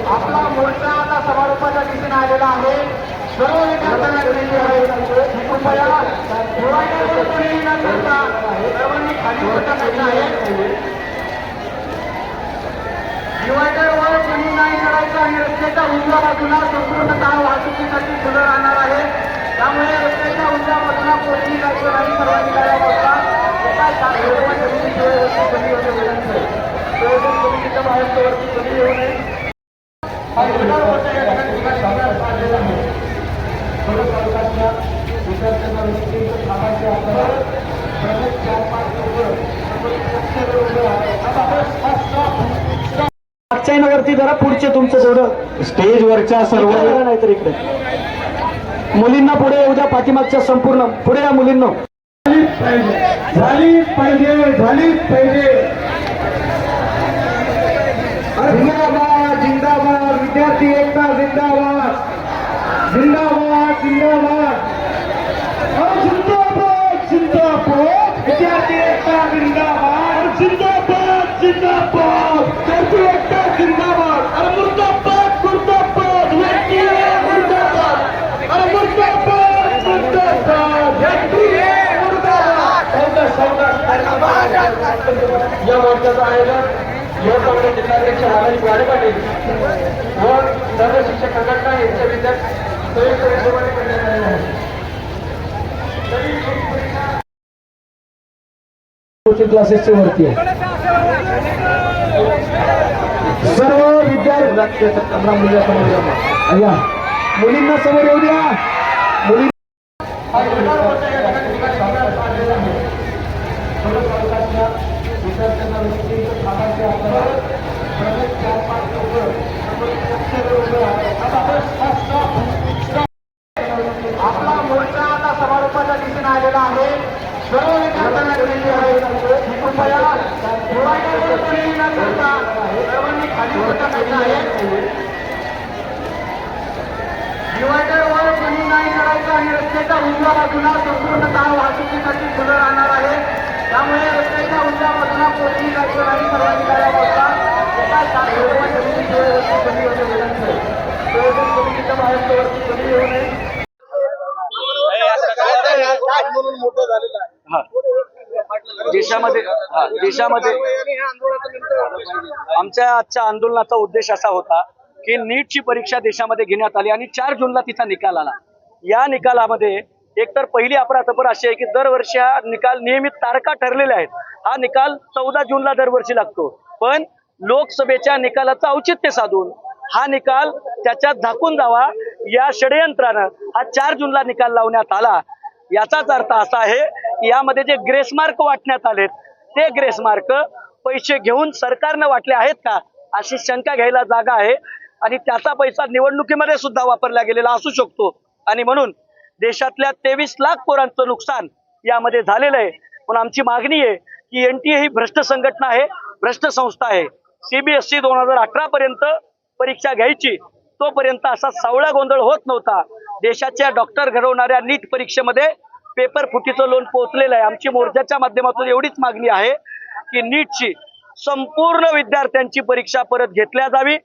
आपला मोर्चा आता समारोपाच्या दिशेने आलेला आहे. सर्व विद्यार्थ्यांना आहे. कृपया कोणी न करता सर्वांनी खाली आहे. डिवायडरवर कोणी नाही करायचं आणि रस्त्याच्या उजव्या बाजूला संपूर्णतः वाहतुकीसाठी खुलं राहणार आहे. त्यामुळे रस्त्याच्या उजव्या बाजूला कोणी जायचं आणि सर्वांनी करायला एका कमी होते विनंती आहे. प्रयोजन कमी येऊ नये. हा निर्धार मोर्चा या ठिकाणी ठिकाणी भागात काढलेला आहे. सर्व तालुक्यातल्या विद्यार्थ्यांना आपल्याला. प्रत्येक चार पाच लोकं जरा पुढचे तुमचं तेवढं स्टेजवरच्या सर्व नाही तर इकडे मुलींना पुढे येऊ द्या पाठीमागच्या संपूर्ण पुढे या मुलींना झालीच पाहिजे झालीच पाहिजे विद्यार्थी एकता जिंदाबाद. जिंदाबाद जिंदाबाद. जिंदाबाद जिंदाबाद. विद्यार्थी एकता जिंदाबाद. जिंदाबाद जिंदाबाद. विद्यार्थी एकता जिंदाबाद. अरे मुर्दाबाद मुर्दाबाद. व्यक्ती मुर्दाबाद. अरे मुर्दाबाद मुर्दाबाद. व्यक्ती मुर्दाबाद. या मोर्चाचं आयोजन यवतमाळ जिल्हाध्यक्ष रामेश वाडे पाटील व सर्व शिक्षक संघटना यांच्या विद्यार्थी संयुक्त विद्यमाने करण्यात आले आहे कोचिंग क्लासेसच्या वरती आहे. सर्व विद्यार्थी मुलींना समोर येऊ द्या. मुली हा विद्यार्थ्यांना विनंती आपल्याला. प्रगत चार पाच लोकं आता आपला मोर्चा आता समारोपाच्या दिशेने आलेला आहे. सर्व विद्यार्थ्यांना विनंती आहे. कृपया न करता सर्वांनी खाली आहे. डिवायडरवर कोणी नाही करायचं आणि रस्त्याच्या उजव्या बाजूला संपूर्णतः वाहतुकीसाठी खुलं राहणार आहे. त्यामुळे रस्त्याच्या उजव्या बाजूला कोणी जायचं नाही सर्वांनी एका कमी होते प्रयोजन समितीच्या कमी येऊ नये. देशामध्ये हा देशामध्ये आमच्या आजच्या आंदोलनाचा उद्देश असा होता की नीटची परीक्षा देशामध्ये घेण्यात आली आणि चार जूनला तिचा निकाल आला. या निकालामध्ये एकतर पहिली अपराधपर अशी आहे की दरवर्षी हा निकाल नियमित तारखा ठरलेल्या आहेत. हा निकाल चौदा जूनला दरवर्षी लागतो. पण लोकसभेच्या निकालाचं औचित्य साधून हा निकाल त्याच्यात झाकून जावा या षडयंत्रानं हा चार जूनला निकाल लावण्यात आला. याचाच अर्थ असा आहे की यामध्ये जे ग्रेसमार्क वाटण्यात आलेत ते ग्रेसमार्क पैसे घेऊन सरकारनं वाटले आहेत का अशी शंका घ्यायला जागा आहे. आणि त्याचा पैसा निवडणुकीमध्ये सुद्धा वापरला गेलेला असू शकतो. आणि म्हणून देशातल्या तेवीस लाख पोरांचं नुकसान यामध्ये झालेलं आहे. पण आमची मागणी आहे की एन टी ए ही भ्रष्ट संघटना आहे भ्रष्ट संस्था आहे. सीबीएसई दोन हजार अठरा पर्यंत परीक्षा घ्यायची तोपर्यंत असा सावळा गोंधळ होत नव्हता. देशाच्या डॉक्टर घडवणाऱ्या नीट परीक्षेमध्ये पेपर फुटीचं लोन पोहोचलेलं आहे. आमची मोर्चाच्या माध्यमातून एवढीच मागणी आहे की नीटची संपूर्ण विद्यार्थ्यांची परीक्षा परत घेतल्या जावी.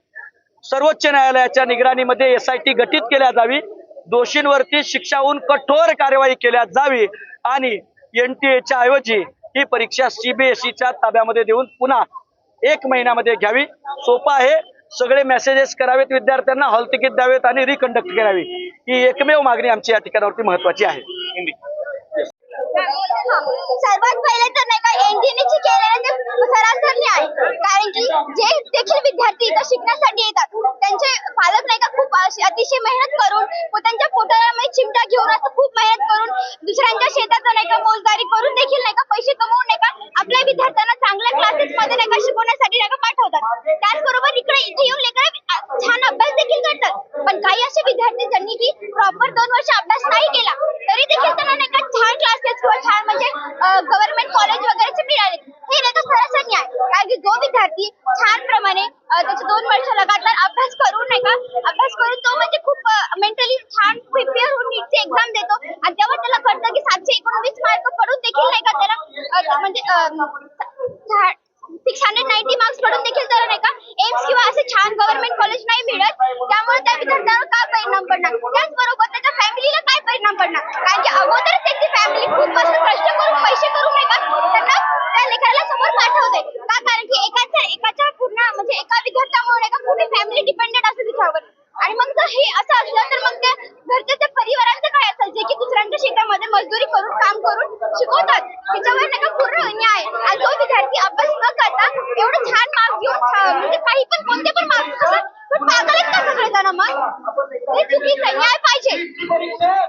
सर्वोच्च न्यायालयाच्या निगराणीमध्ये एस आय टी गठीत केल्या जावी. दोषींवरती शिक्षा होऊन कठोर कार्यवाही केल्या जावी आणि एनटीएच्या ऐवजी ही परीक्षा सीबीएसईच्या ताब्यामध्ये देऊन पुन्हा एक महिन्यामध्ये घ्यावी. सोपं आहे. सगळे मेसेजेस करावेत विद्यार्थ्यांना हॉल तिकीट द्यावेत आणि रिकंडक्ट करावी. ही एकमेव मागणी आमची या ठिकाणावरती महत्वाची आहे. सर्वात पहिले तर नाही का एनडीएची केलेलं ते सरासरी आहे कारण की जे देखील विद्यार्थी इथं शिकण्यासाठी येतात त्यांचे पालक नाही का खूप अतिशय मेहनत करून व त्यांच्या पोटाला चिमटा घेऊन असं खूप मेहनत करून दुसऱ्यांच्या शेतात नाही का मोजदारी करून देखील नाही का पैसे कमवून नाही का आपल्या विद्यार्थ्यांना चांगल्या क्लासेस मध्ये नाही का शिकवण्यासाठी नाही का पाठवतात. त्याचबरोबर इकडे इथे येऊन लेकर छान देखील करतात पण काही असे विद्यार्थी ज्यांनी की प्रॉपर दोन वर्ष अभ्यास नाही केला तरी देखील त्यांना नाही का छान क्लासेस किंवा छान म्हणजे गव्हर्नमेंट कॉलेज वगैरेचे मिळाले. हे नाही तर सरासरी आहे कारण की जो विद्यार्थी छान प्रमाणे त्याचे दोन वर्ष लगातार अभ्यास करून नाही का अभ्यास करून तो म्हणजे खूप मेंटली छान प्रिपेअर होऊन नीटची एक्झाम देतो. आणि तेव्हा त्याला कळतं की सातशे एकोणवीस मार्क पडून देखील नाही का त्याला म्हणजे सिक्स हंड्रेड नाईन्टी मार्क्स पडून देखील त्याला नाही का एम्स किंवा असे छान गव्हर्नमेंट कॉलेज नाही मिळत. त्यामुळे त्या विद्यार्थ्यांवर काय परिणाम पडणार? त्याचबरोबर त्याच्या फॅमिलीला काय परिणाम पडणार? कारण की अगोदर त्याची फॅमिली खूप वर्ष कष्ट करून पैसे करून एका त्यांना त्या लेखाला समोर पाठवते. का? कारण की एकाच्या एकाच्या पूर्ण म्हणजे एका विद्यार्थ्यामुळे एका पूर्ण फॅमिली डिपेंडेंट असते तिच्यावर. आणि मग जर हे असं असलं तर मग त्या घरच्या त्या परिवारांचं काय असेल? जे की दुसऱ्यांच्या शेतामध्ये मजदुरी करून काम करून शिकवतात. त्याच्यावर नाही का पूर्ण आहे आणि जो विद्यार्थी अभ्यास न करता एवढं छान मार्क्स घेऊन म्हणजे काही पण कोणते पण मार्क्स असतात पण पागल आहेत का सगळेजण मग? ते चुकीचं आहे. न्याय पाहिजे.